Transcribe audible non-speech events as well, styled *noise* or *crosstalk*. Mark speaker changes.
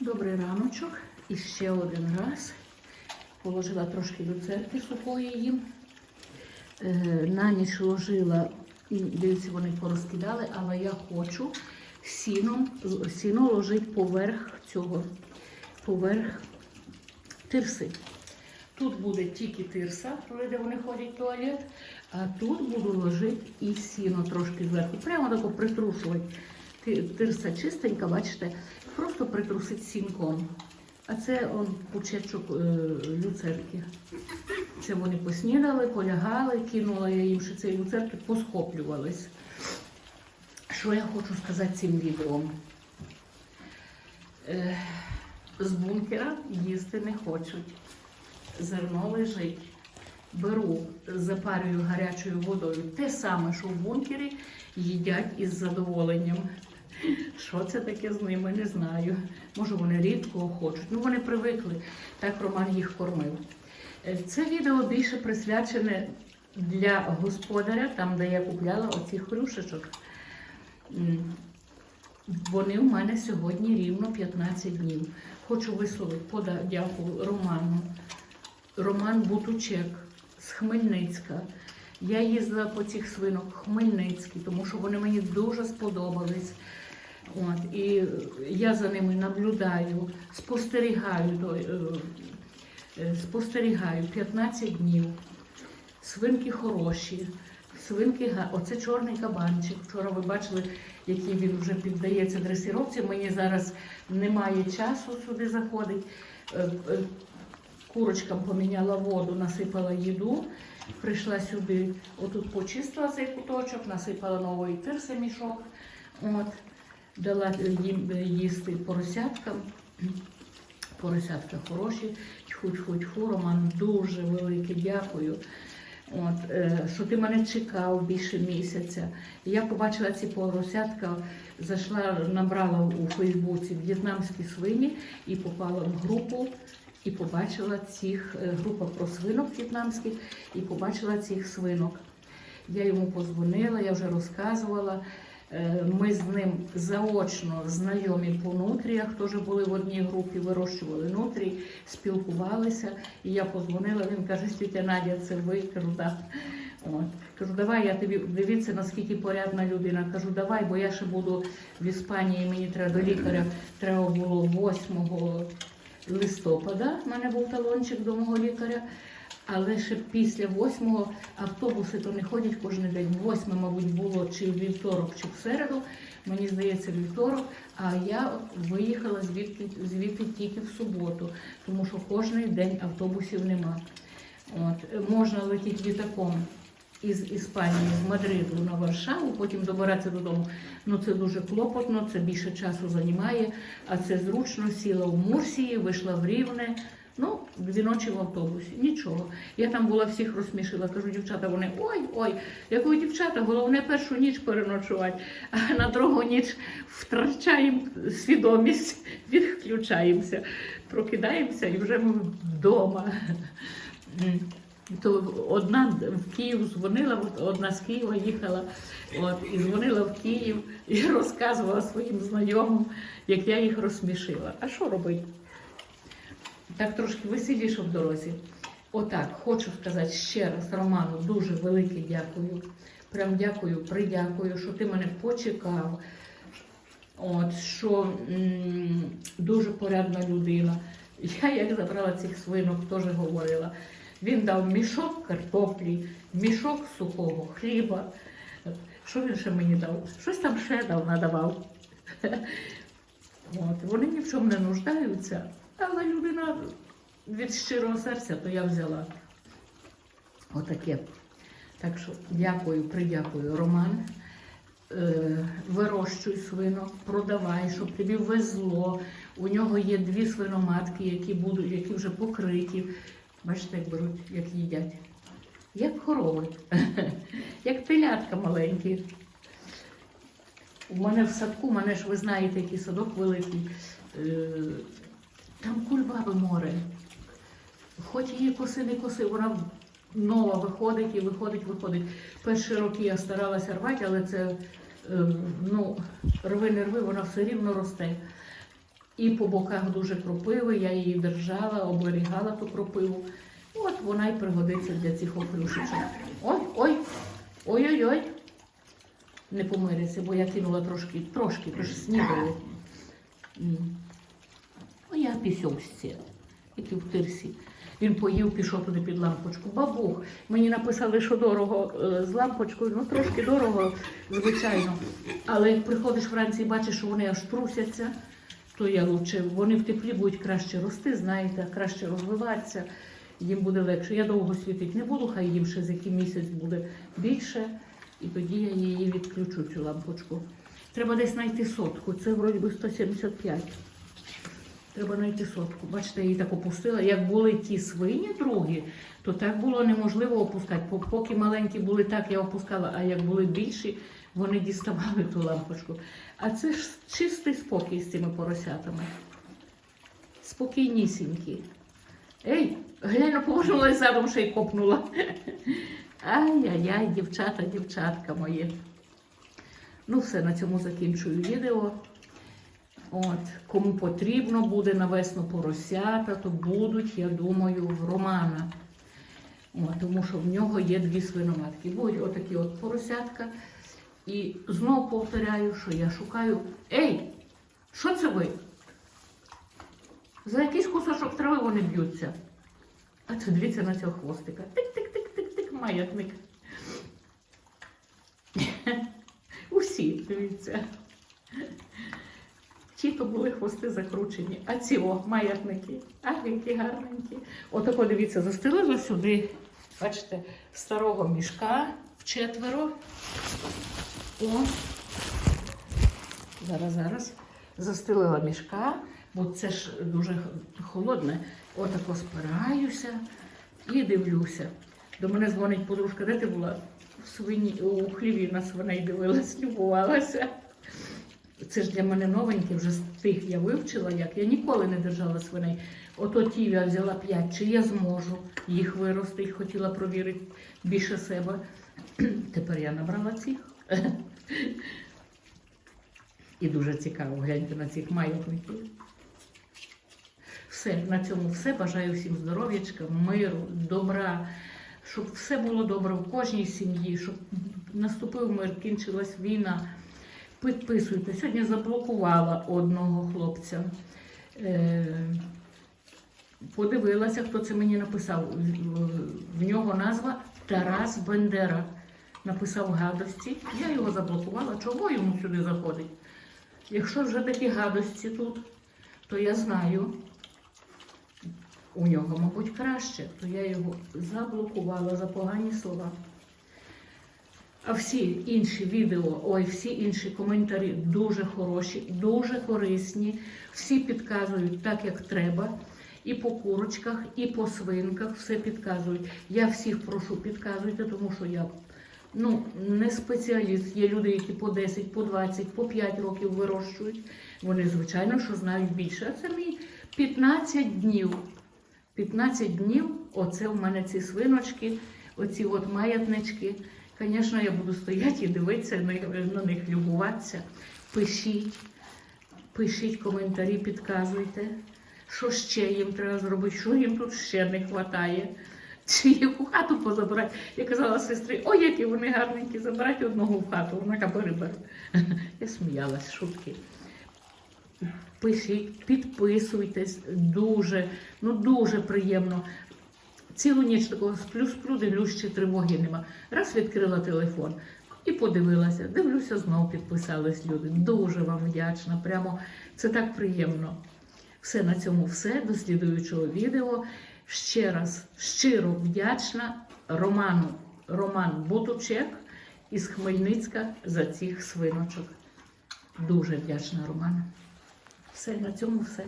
Speaker 1: Добрий раночок. І ще один раз. Положила трошки люцерки сухої їм. Е, на ніч ложила, дивіться, вони порозкидали, але я хочу сіном, сіно ложити поверх цього, поверх тирси. Тут буде тільки тирса, туди, де вони ходять в туалет, а тут буду ложити і сіно трошки зверху. Прямо тако притрушувати. Тирса чистенька, бачите, просто притрусить сінком. А це он пучечок е, люцерки. Це вони поснідали, полягали, кинула я їм ще цієї люцерки, посхоплювались. Що я хочу сказати цим відео? Е, з бункера їсти не хочуть. Зерно лежить. Беру, запарюю гарячою водою. Те саме, що в бункері їдять із задоволенням. Що це таке з ними, не знаю. Може, вони рідко хочуть. Ну, вони привикли, так Роман їх кормив. Е, Це відео більше присвячене для господаря, там, де я купляла оці хрюшечок. Вони в мене сьогодні рівно 15 днів. Хочу висловити подяку Роману. Роман Бутучек з Хмельницька. Я їздила по цих свинок Хмельницький, тому що вони мені дуже сподобались. От, і я за ними наблюдаю, спостерігаю, е, е, спостерігаю 15 днів. Свинки хороші, свинки га. Оце чорний кабанчик. Вчора ви бачили, який він вже піддається дресіровці. Мені зараз немає часу сюди заходить. Курочкам поміняла воду, насипала їду, прийшла сюди, отут почистила цей куточок, насипала нової тирси мішок, от, дала їм е, їсти поросяткам. Поросятка хороші, тьфу-тьфу-тьфу, Роман, дуже велике дякую. От, е, що ти мене чекав більше місяця. Я побачила ці поросятка, зайшла, набрала у Фейсбуці в'єтнамські свині і попала в групу. І побачила цих е, група про свинок в'єтнамських, і побачила цих свинок. Я йому позвонила, я вже розказувала. Е, Ми з ним заочно знайомі по нутріях, теж були в одній групі, вирощували нутрії, спілкувалися. І я позвонила, він каже, тітя Надя, це ви? Кажу, да. От. Кажу, давай я тобі дивіться, наскільки порядна людина. Кажу, давай, бо я ще буду в Іспанії, мені треба до лікаря. Треба було 8 листопада. У мене був талончик до мого лікаря. Але ще після 8-го автобуси то не ходять кожен день. 8, мабуть, було чи в вівторок, чи в середу. Мені здається, вівторок. А я виїхала звідти, звідти тільки в суботу, тому що кожен день автобусів нема. От, можна летіти літаком із Іспанії, з Мадриду на Варшаву, потім добиратися додому. Ну це дуже клопотно, це більше часу займає, а це зручно сіла в Мурсії, вийшла в Рівне. Ну, дві в автобусі, нічого. Я там була всіх розсмішила. Кажу, дівчата, вони ой, ой, яку дівчата, головне першу ніч переночувати, а на другу ніч втрачаємо свідомість, відключаємося, прокидаємося і вже ми вдома. То одна в Київ дзвонила, одна з Києва їхала, от, і дзвонила в Київ і *laughs* розказувала своїм знайомим, як я їх розсмішила. А що робити? Так трошки веселіше в дорозі. Отак, хочу сказати ще раз, Роману, дуже велике дякую. Прям дякую, придякую, що ти мене почекав. От, що м, дуже порядна людина. Я як забрала цих свинок, теж говорила. Він дав мішок картоплі, мішок сухого хліба. Що він ще мені дав? Щось там ще дав, надавав. От, вони ні в чому не нуждаються, але людина від щирого серця, то я взяла. Отаке. Так що дякую, придякую, Роман. Е, вирощуй свинок, продавай, щоб тобі везло. У нього є дві свиноматки, які будуть, які вже покриті. Бачите, як беруть, як їдять. Як корови, *laughs* як телятка маленькі. У мене в садку, мене ж ви знаєте, який садок великий. Е, Там кульбаби море. Хоч її коси не коси, вона нова виходить і виходить, виходить. Перші роки я старалася рвати, але це е, ну, рви не рви, вона все рівно росте. І по боках дуже кропиви. Я її держала, оберігала ту кропиву. От вона й пригодиться для цих оплюшечок. Ой, ой, ой-ой-ой. Не помириться, бо я кинула трошки, трошки, тож снідали. Ну, я пісьовся, як і в тирсі. Він поїв, пішов туди під лампочку. Бабух, мені написали, що дорого е, з лампочкою, ну трошки дорого, звичайно. Але як приходиш вранці і бачиш, що вони аж трусяться, то я лучше. Вони в теплі будуть краще рости, знаєте, краще розвиватися, їм буде легше. Я довго світити не буду, хай їм ще за який місяць буде більше, і тоді я її відключу, цю лампочку. Треба десь знайти сотку. Це вроді би 175. Треба знайти сотку. Бачите, я її так опустила. Як були ті свині другі, то так було неможливо опускати. Поки маленькі були, так я опускала, а як були більші, вони діставали ту лампочку. А це ж чистий спокій з цими поросятами. Спокійнісінькі. Ей, глянь, повернулася задом ще й копнула. Ай-яй-яй, дівчата, дівчатка мої. Ну, все, на цьому закінчую відео. От, кому потрібно буде на весну поросята, то будуть, я думаю, в Романа. От, тому що в нього є дві свиноматки. Будуть отакі от поросятка. І знову повторяю, що я шукаю. Ей! Що це ви? За якийсь кусочок трави вони б'ються. А це дивіться на цього хвостика. Тик-тик-тик-тик-тик, маятник. *laughs* Усі, дивіться. Ті то були хвости закручені, а ці о, маятники. Ах, які гарненькі. Отако, дивіться, застелила сюди, бачите, старого мішка в четверо. О, зараз, зараз. Застелила мішка, бо це ж дуже холодне. Отако спираюся і дивлюся. До мене дзвонить подружка, де ти була? В свині, у хліві на свиней дивилась, любувалася. Це ж для мене новеньке, вже з тих я вивчила, як я ніколи не держала свиней. Ото ті я взяла п'ять, чи я зможу їх виростити, хотіла провірити більше себе. Тепер я набрала цих. І дуже цікаво гляньте на цих маятників. Все, на цьому все. Бажаю всім здоров'ячка, миру, добра, щоб все було добре в кожній сім'ї, щоб наступив мир, кінчилась війна. Підписуйте. Сьогодні заблокувала одного хлопця. Е, подивилася, хто це мені написав. В- В нього назва Тарас Бендера. Написав гадості. Я його заблокувала. Чого йому сюди заходить? Якщо вже такі гадості тут, то я знаю, у нього, мабуть, краще, то я його заблокувала за погані слова. А всі інші відео, ой, всі інші коментарі дуже хороші, дуже корисні. Всі підказують так, як треба. І по курочках, і по свинках все підказують. Я всіх прошу, підказуйте, тому що я ну, не спеціаліст. Є люди, які по 10, по 20, по 5 років вирощують. Вони, звичайно, що знають більше. А це мій 15 днів. 15 днів, оце в мене ці свиночки, оці от маятнички. Звісно, я буду стояти і дивитися на, них, любуватися. Пишіть, пишіть коментарі, підказуйте, що ще їм треба зробити, що їм тут ще не вистачає. Чи яку хату позабирати. Я казала сестрі, ой, які вони гарненькі, забирати одного в хату, вона кабарибер. *laughs* Я сміялась, шутки. Пишіть, підписуйтесь, дуже, ну дуже приємно. Цілу ніч такого сплю, сплю, дивлюсь, ще тривоги нема. Раз відкрила телефон і подивилася. Дивлюся, знову підписались люди. Дуже вам вдячна. Прямо це так приємно. Все на цьому все. До слідуючого відео. Ще раз щиро вдячна Роману Роман Бутучек із Хмельницька за цих свиночок. Дуже вдячна Роману. Все на цьому все.